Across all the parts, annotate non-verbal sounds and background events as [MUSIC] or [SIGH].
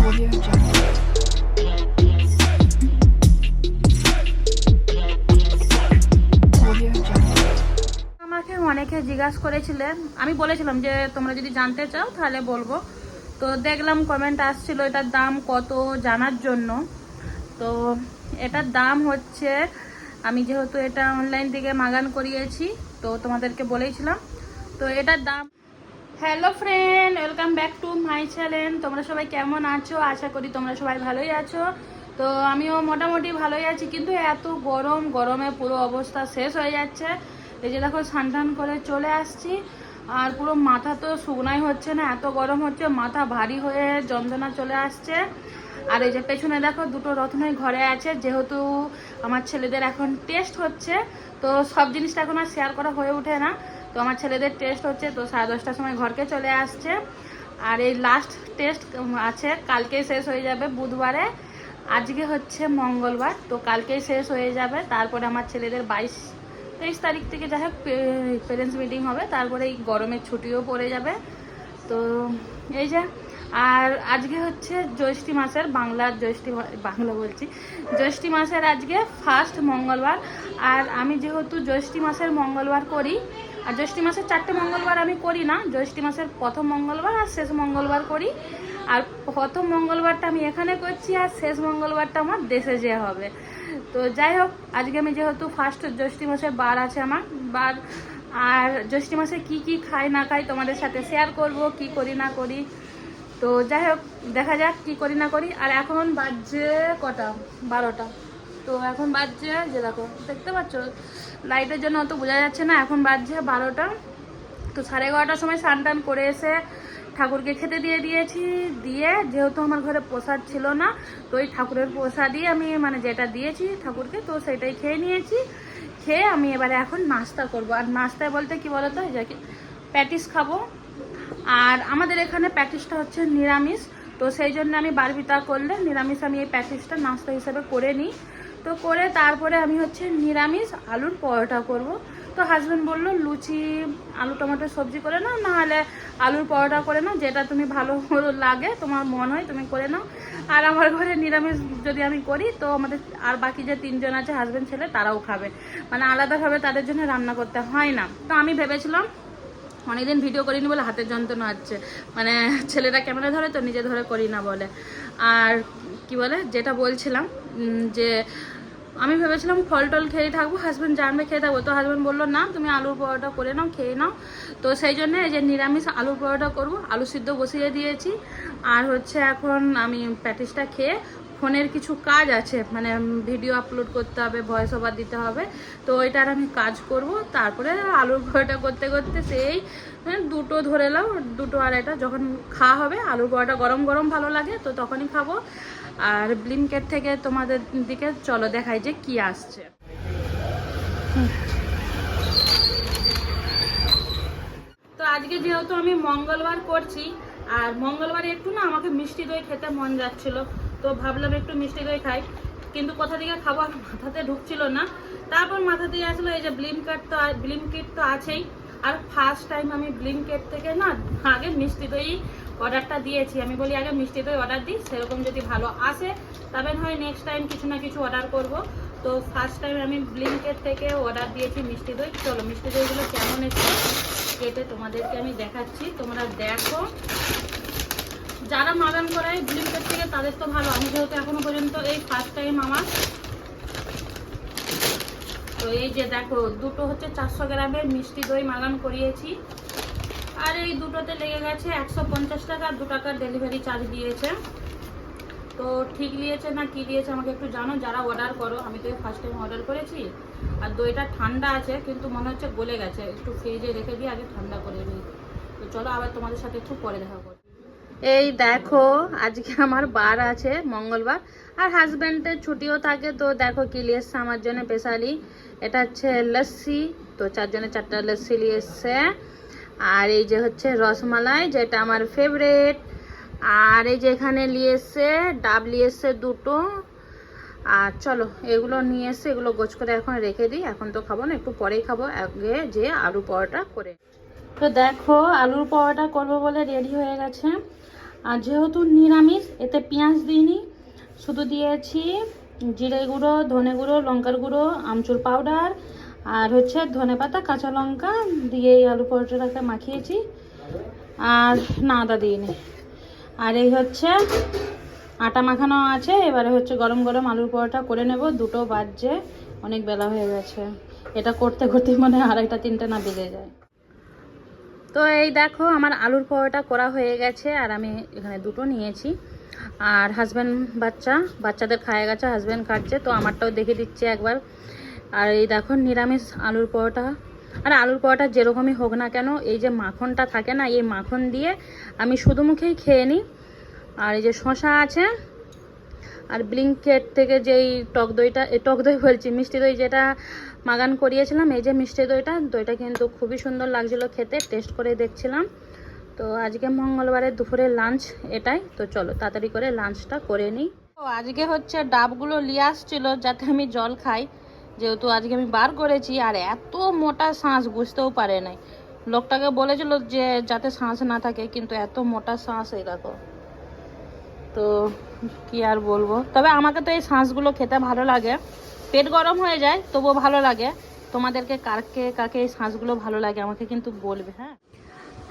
আমাকে অনেকে জিজ্ঞাসা করেছিলেন, আমি বলেছিলাম যে তোমরা যদি জানতে চাও তাহলে বলব। তো দেখলাম কমেন্ট আসছিল এটার দাম কত জানার জন্য। তো এটার দাম হচ্ছে, আমি যেহেতু এটা অনলাইন থেকে মাগান করিয়েছি, তো তোমাদেরকে বলেইছিলাম তো এটার দাম hello friend, welcome back to my channel. তোমরা সবাই কেমন আছো? আশা করি তোমরা সবাই ভালোই আছো। তো আমিও মোটামুটি ভালোই আছি, কিন্তু এত গরম, গরমে পুরো অবস্থা শেষ হয়ে যাচ্ছে। এই যে দেখো স্নান করে চলে আসছি। আর পুরো মাথা তো শুকনাই হচ্ছে না, এত গরম হচ্ছে, মাথা ভারী হয়ে যন্ত্রণা চলে আসছে। আর এই যে পেছনে দেখো, দুটো রত্নই ঘরে আছে, যেহেতু আমার ছেলেদের এখন টেস্ট হচ্ছে, তো সব জিনিসটা এখন আর শেয়ার করা হয়ে ওঠে না। তো আমার ছেলেদের টেস্ট হচ্ছে, তো সাড়ে দশটার সময় ঘরকে চলে আসছে। আর এই লাস্ট টেস্ট আছে কালকে শেষ হয়ে যাবে বুধবারে। আজকে হচ্ছে মঙ্গলবার, তো কালকেই শেষ হয়ে যাবে। তারপরে আমার ছেলেদের বাইশ, তেইশ তারিখ থেকে যাই হোক পেরেন্টস মিটিং হবে। তারপরে এই গরমের ছুটিও পড়ে যাবে। তো এই যে, আর আজকে হচ্ছে জ্যৈষ্ঠী মাসের বাংলার জ্যৈষ্ঠী বাংলা বলছি। জ্যৈষ্ঠী মাসের আজকে ফার্স্ট মঙ্গলবার। আর আমি যেহেতু জ্যৈষ্ঠী মাসের মঙ্গলবার করি আর জ্যৈষ্ঠী মাসের চারটে মঙ্গলবার আমি করি না, জ্যৈষ্ঠী মাসের প্রথম মঙ্গলবার আর শেষ মঙ্গলবার করি। আর প্রথম মঙ্গলবারটা আমি এখানে করছি আর শেষ মঙ্গলবারটা আমার দেশে যে হবে। তো যাই হোক, আজকে আমি যেহেতু ফার্স্ট জ্যৈষ্ঠী মাসের বার আছে আমার, বার আর জ্যৈষ্ঠী মাসে কি কি খাই না খাই তোমাদের সাথে শেয়ার করব, কি করি না করি। তো যাই হোক, দেখা যাক কি করি না করি। আর এখন বাজছে কটা? বারোটা। তো এখন বাজছে, যে দেখো, দেখতে পাচ্ছ? লাইটের জন্য অত বোঝা যাচ্ছে না। এখন বাজছে বারোটা। তো সাড়ে এগারোটার সময় স্নান টান করে এসে ঠাকুরকে খেতে দিয়ে দিয়েছি। দিয়ে যেহেতু আমার ঘরে প্রসাদ ছিল না, তো ওই ঠাকুরের প্রসাদই আমি মানে যেটা দিয়েছি ঠাকুরকে, তো সেটাই খেয়ে নিয়েছি। খেয়ে আমি এবারে এখন নাস্তা করব। আর নাস্তায় বলতে কি বলতো, এই যে প্যাটিস খাব। আর আমাদের এখানে প্যাটিসটা হচ্ছে নিরামিষ। তো সেই জন্য আমি বারবিতা করলে নিরামিষ আমি এই প্যাটিসটা নাস্তা হিসেবে করে নিই। তো করে তারপরে আমি হচ্ছে নিরামিষ আলুর পরোটা করব। তো হাজব্যান্ড বলল, লুচি, আলু টমেটো সবজি করে নাও, নাহলে আলুর পরোটা করে নাও, যেটা তুমি ভালো লাগে, তোমার মন হয় তুমি করে নাও। আর আমার ঘরে নিরামিষ যদি আমি করি, তো আমাদের আর বাকি যে তিনজন আছে হাজব্যান্ড ছেলে, তারাও খাবে। মানে আলাদাভাবে তাদের জন্য রান্না করতে হয় না। তো আমি ভেবেছিলাম, অনেকদিন ভিডিও করিনি বলে হাতের যন্ত্রণা হচ্ছে। মানে ছেলেরা ক্যামেরা ধরে তো নিজে ধরে করি না বলে। আর কি বলে, যেটা বলছিলাম যে আমি ভেবেছিলাম ফল টল খেয়ে থাকব হাজব্যান্ড জানবে খেয়ে থাকব। তো হাজব্যান্ড বলল, না, তুমি আলুর পরোটা করে নাও, খেয়ে নাও। তো সেই জন্য এই যে নিরামিষ আলুর পরোটা করব, আলু সিদ্ধ বসিয়ে দিয়েছি। আর হচ্ছে এখন আমি প্যাটিসটা খেয়ে ফোনের কিছু কাজ আছে মানে ভিডিও আপলোড করতে হবে ভয়েস ওভার দিতে হবে, তো ওইটার আমি কাজ করব। তারপরে আলুর পরোটা করতে করতে সেই মানে দুটো ধরে নাও, দুটো আড়াইটা, যখন খাওয়া হবে, আলুর পরোটা গরম গরম ভালো লাগে, তো তখনই খাব। আর ব্লিনকেট থেকে তোমাদের দিকে চলো দেখাই যে কি আসছে। তো আজকে যেহেতু আমি মঙ্গলবার করছি, আর মঙ্গলবারে একটু না আমাকে মিষ্টি দই খেতে মন যাচ্ছিল। তো ভাবলাম একটু মিষ্টি দই খাই। কিন্তু কোথা থেকে খাব আর মাথাতে ঢুকছিল না। তারপর মাথা দিয়ে আসলো, এই যে ব্লিম কার্ড তো ব্লিম কিট তো আছেই। আর ফার্স্ট টাইম আমি ব্লিম কেট থেকে না আগে মিষ্টি দই অর্ডারটা দিয়েছি। আমি বলি, আগে মিষ্টি দই অর্ডার দিই সেরকম যদি ভালো আসে, তবে হয় নেক্সট টাইম কিছু না কিছু অর্ডার করব। তো ফার্স্ট টাইম আমি ব্লিঙ্কেট থেকে অর্ডার দিয়েছি মিষ্টি দই। চলো, মিষ্টি দইগুলো কেমন এসেছে, কেটে তোমাদেরকে আমি দেখাচ্ছি। তোমরা দেখো। যারা মাগান করায় ব্লিঙ্কেট থেকে, তাদের তো ভালো। আমি যেহেতু এখনও পর্যন্ত এই ফার্স্ট টাইম আমার। তো এই যে দেখো, দুটো হচ্ছে চারশো গ্রামের মিষ্টি দই মাগান করিয়েছি। আর এই দুটোতে লেগে গেছে একশো পঞ্চাশ টাকা, দু টাকার ডেলিভারি চার্জ দিয়েছে। তো ঠিক নিয়েছে না কি দিয়েছে আমাকে একটু জানো? যারা অর্ডার করো, আমি তো ফার্স্ট টাইম অর্ডার করেছি। আর দইটা ঠান্ডা আছে, কিন্তু মনে হচ্ছে গলে গেছে। একটু ফ্রিজে রেখে দিয়ে আগে ঠান্ডা করে নিই। তো চলো আবার তোমাদের সাথে একটু পরে দেখা করি এই দেখো, আজকে আমার বার আছে মঙ্গলবার, আর হাজব্যান্ডের ছুটিও থাকে, তো দেখো কি নিয়ে এসছে আমার জন্য স্পেশালি। এটা হচ্ছে লস্যি, তো চারজনে চারটা লস্যি নিয়ে এসছে। আর এই যে হচ্ছে রসমালাই, যেটা আমার ফেভারেট আর এই যে এখানে নিয়ে এসছে, ডাব নিয়ে এসছে দুটো। আর চলো, এগুলো নিয়ে এসছে, এগুলো গোছ করে এখন রেখে দিই। এখন তো খাব না, একটু পরেই খাব, আগে যে আলু পরোটা করে। তো দেখো, আলুর পরোটা করব বলে রেডি হয়ে গেছে। আর যেহেতু নিরামিষ, এতে পেঁয়াজ দিইনি, শুধু দিয়েছি জিরে গুঁড়ো, ধনে গুঁড়ো, লঙ্কার গুঁড়ো, আমচুর পাউডার আর হচ্ছে ধনে পাতা, কাঁচা লঙ্কা দিয়ে এই আলু পরোটাটাকে মাখিয়েছি, আর না আদা দিইনি। আর এই হচ্ছে আটা মাখানো আছে, এবারে হচ্ছে গরম গরম আলুর পরোটা করে নেব, দুটো বাজছে, অনেক বেলা হয়ে গেছে। এটা করতে করতে মানে আড়াইটা, তিনটে না বেজে যায়। তো এই দেখো, আমার আলুর পরোটা করা হয়ে গেছে, আর আমি এখানে দুটো নিয়েছি। আর হাজব্যান্ড বাচ্চা, বাচ্চাদের খায় গেছে হাজব্যান্ড খাচ্ছে, তো আমারটাও দেখে দিচ্ছি একবার। আর এই দেখো, নিরামিষ আলুর পরোটা। আর আলুর পরোটা যেরকমই হোক না কেন, এই যে মাখনটা থাকে না, এই মাখন দিয়ে আমি শুধু মুখেই খেয়ে নিই। আর এই যে শশা আছে, আর ব্লিঙ্কেট থেকে যেই টক দইটা টক দই বলছি, মিষ্টি দই যেটা মাগান করিয়েছিলাম। এই যে মিষ্টি দইটা দইটা কিন্তু খুবই সুন্দর লাগছিল খেতে টেস্ট করে দেখছিলাম। তো আজকে মঙ্গলবারের দুপুরে লাঞ্চ এটাই। তো চলো তাড়াতাড়ি করে লাঞ্চটা করে নিই। তো আজকে হচ্ছে ডাবগুলো নিয়ে আসছিল যাতে আমি জল খাই। যেহেতু আজকে আমি বার করেছি আর এত মোটা শ্বাস বুঝতেও পারে নাই। লোকটাকে বলেছিল যে যাতে শ্বাস না থাকে, কিন্তু এত মোটা শ্বাস এই দেখো। তো কি আর বলব? তবে আমাকে তো এই শাঁসগুলো খেতে ভালো লাগে। পেট গরম হয়ে যায়, তবুও ভালো লাগে। তোমাদেরকে কাকে কাকে এই শাঁসগুলো ভালো লাগে আমাকে কিন্তু বলবে হ্যাঁ?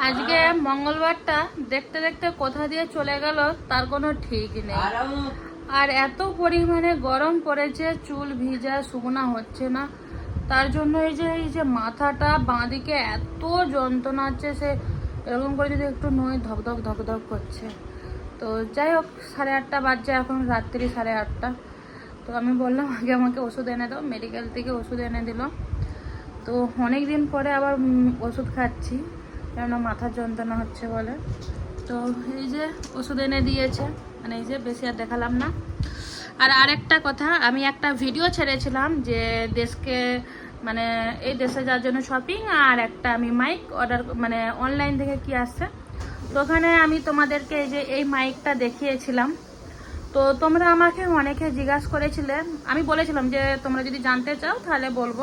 আজকে মঙ্গলবারটা দেখতে দেখতে কোথা দিয়ে চলে গেল, তার কোনো ঠিক নেই। আর এত পরিমাণে গরম পড়েছে, চুল ভিজা, শুকনা হচ্ছে না। তার জন্য এই যে এই যে মাথাটা, বাঁদিকে এত যন্ত্রণা হচ্ছে, সে এরকম করে যদি একটু নই ধকধক ধকধক করছে। তো যাই হোক, সাড়ে আটটা বাজছে, এখন রাত্রি সাড়ে আটটা। তো আমি বললাম, আগে আমাকে ওষুধ এনে দাও মেডিকেল থেকে ওষুধ এনে দিল। তো অনেক দিন পরে আবার ওষুধ খাচ্ছি, কেননা মাথার যন্ত্রণা হচ্ছে বলে। তো এই যে ওষুধ এনে দিয়েছে মানে এই যে বেশি আর দেখালাম না। আর আরেকটা কথা, আমি একটা ভিডিও ছেড়েছিলাম যে দেশকে মানে এই দেশে যাওয়ার জন্য শপিং আর একটা আমি মাইক অর্ডার মানে অনলাইন থেকে কি আসছে। তো ওখানে আমি তোমাদেরকে এই যে এই মাইকটা দেখিয়েছিলাম। তো তোমরা আমাকে অনেকে জিজ্ঞাসা করেছিলে। আমি বলেছিলাম যে, তোমরা যদি জানতে চাও, তাহলে বলব।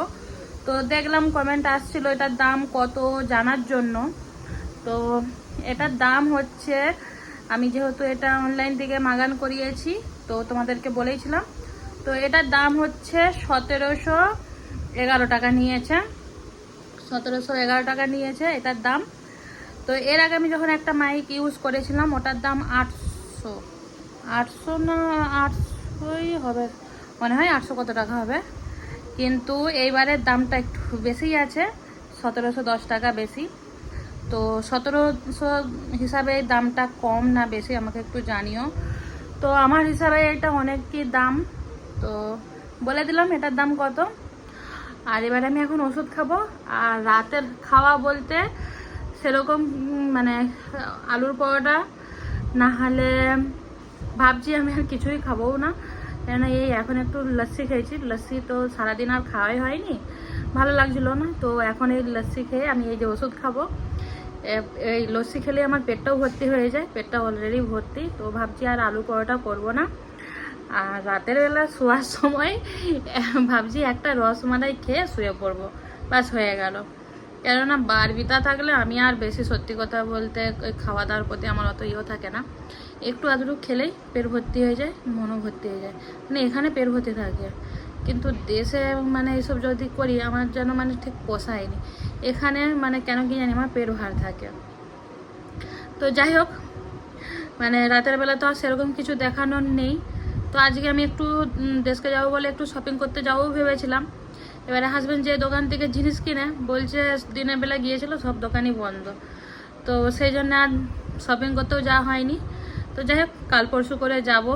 তো দেখলাম কমেন্ট আসছিল, এটার দাম কত জানার জন্য। তো এটার দাম হচ্ছে, আমি যেহেতু এটা অনলাইন থেকে মাগান করিয়েছি, তো তোমাদেরকে বলেছিলাম। তো এটার দাম হচ্ছে সতেরোশো এগারো টাকা নিয়েছে। সতেরোশো এগারো টাকা নিয়েছে এটার দাম। তো এর আগে আমি যখন একটা মাইক ইউজ করেছিলাম, ওটার দাম আটশো। আটশো না আটশোই হবে। মনে হয় আটশো কত টাকা হবে। কিন্তু এইবারের দামটা একটু বেশি আছে, সতেরোশো দশ টাকা বেশি। তো সতেরোশো হিসাবে দামটা কম না বেশি, আমাকে একটু জানিও। তো আমার হিসাবে এটা অনেকই দাম। তো বলে দিলাম এটার দাম কত। আর এবারে আমি এখন ওষুধ খাব। আর রাতের খাওয়া বলতে সেরকম মানে আলুর পরোটা, না হলে ভাবছি আমি আর কিছুই খাব না। কেননা এই এখন একটু লস্যি খেয়েছি। লস্যি তো সারাদিন আর খাওয়াই হয়নি। ভালো লাগছিল না। তো এখন এই লস্যি খেয়ে আমি এই যে ওষুধ খাব। এই লস্যি খেলে আমার পেটটাও ভর্তি হয়ে যায়। পেটটা অলরেডি ভর্তি। তো ভাবছি আর আলু পরোটা করব না। আর রাতের বেলা শোয়ার সময় [LAUGHS] ভাবছি একটা রসমালাই খেয়ে শুয়ে পড়ব। বাস হয়ে গেল। কেননা বারবিতা থাকলে আমি আর বেশি সত্যি কথা বলতে খাওয়া দাওয়ার প্রতি আমার অত ইয়েও থাকে না। একটু আধটু খেলেই পেট ভর্তি হয়ে যায়, মনও ভর্তি হয়ে যায়। মানে এখানে পেট ভর্তি থাকে। কিন্তু দেশে মানে এসব যদি করি, আমার যেন মানে ঠিক পোষায়নি। এখানে মানে কেন কি জানি আমার পেট ভার থাকে। তো যাই হোক মানে রাতের বেলা তো আর সেরকম কিছু দেখানোর নেই। তো আজকে আমি একটু দেশকে যাব বলে একটু শপিং করতে যাব ভেবেছিলাম। এবারে হাজব্যান্ড যে দোকান থেকে জিনিস কিনে, বলছে দিনের বেলা গিয়েছিল, সব দোকানই বন্ধ। তো সেই জন্য আর শপিং করতেও যাওয়া হয়নি। তো যাই হোক, কাল পরশু করে যাব।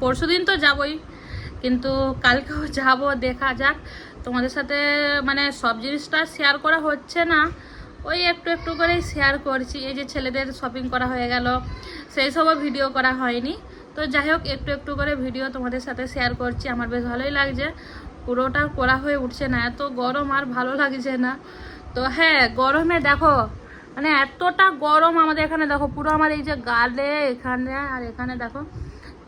পরশু দিন তো যাবই, কিন্তু কালকেও [LAUGHS] যাব, দেখা যাক। তোমাদের সাথে মানে সব জিনিসটা শেয়ার করা হচ্ছে না। ওই একটু একটু করেই শেয়ার করছি। এই যে ছেলেদের শপিং করা হয়ে গেল, সেই সবও ভিডিও করা হয়নি। তো যাই হোক, একটু একটু করে ভিডিও তোমাদের সাথে শেয়ার করছি। আমার বেশ ভালোই লাগছে। পুরোটা করা হয়ে উঠছে না। এত গরম আর ভালো লাগছে না। তো হ্যাঁ গরমে দেখো মানে এতটা গরম আমাদের এখানে, দেখো, পুরো আমার এই যে গালে এখানে আর এখানে, দেখো,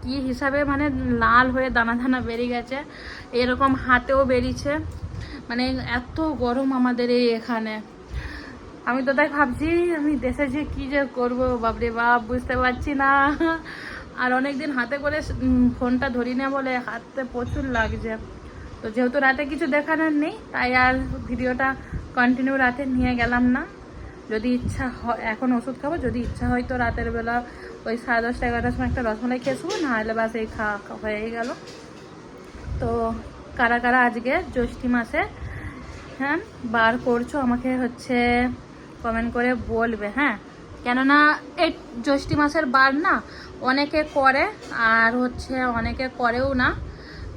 কি হিসাবে মানে লাল হয়ে দানা দানা বেরিয়ে গেছে। এরকম হাতেও বেরিয়েছে। মানে এত গরম আমাদের এই এখানে। আমি তো তাই ভাবছি, আমি দেশে যে কি যে করব, বাপরে বাপ, বুঝতে পারছি না। আর অনেকদিন হাতে করে ফোনটা ধরি না বলে হাতে প্রচুর লাগছে। তো যেহেতু রাতে কিছু দেখানোর নেই, তাই আর ভিডিওটা কন্টিনিউ রাতে নিয়ে গেলাম না। যদি ইচ্ছা হয়, এখন ওষুধ খাব, যদি ইচ্ছা হয় তো রাতের বেলা ওই সাড়ে দশটা, এগারোটার সময় একটা রসমালাই খেয়ে শুবো না হলে বাস এই খাওয়া হয়ে গেল। তো কারা কারা আজকে জ্যৈষ্ঠী মাসে হ্যাঁ বার করছ আমাকে হচ্ছে কমেন্ট করে বলবে হ্যাঁ। কেননা এই জ্যৈষ্ঠী মাসের বার না, অনেকে করে আর হচ্ছে অনেকে করেও না,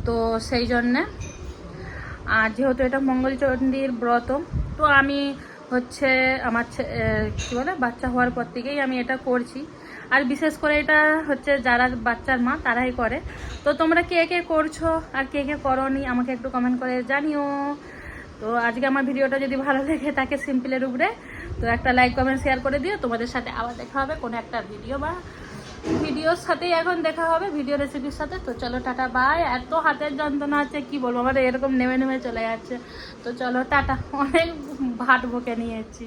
তো সেই জন্যে। আর যেহেতু এটা মঙ্গলচণ্ডীর ব্রত, তো আমি হচ্ছে আমার কি বলে, বাচ্চা হওয়ার পর থেকেই আমি এটা করছি। আর বিশেষ করে এটা হচ্ছে যারা বাচ্চার মা, তারাই করে। তো তোমরা কে কে করছ আর কে কে করনি, আমাকে একটু কমেন্ট করে জানিও। তো আজকে আমার ভিডিওটা যদি ভালো লাগে তাকে সিম্পলের উপরে, তো একটা লাইক কমেন্ট শেয়ার করে দিও। তোমাদের সাথে আবার দেখা হবে কোনো একটা ভিডিও বা ভিডিওর সাথেই এখন দেখা হবে, ভিডিও রেসিপির সাথে। তো চলো, টাটা বাই এত হাতের যন্ত্রণা আছে, কি বলব? আমার এরকম নেমে নেমে চলে যাচ্ছে। তো চলো, টাটা। অনেক ভাট বকে নিয়েছি।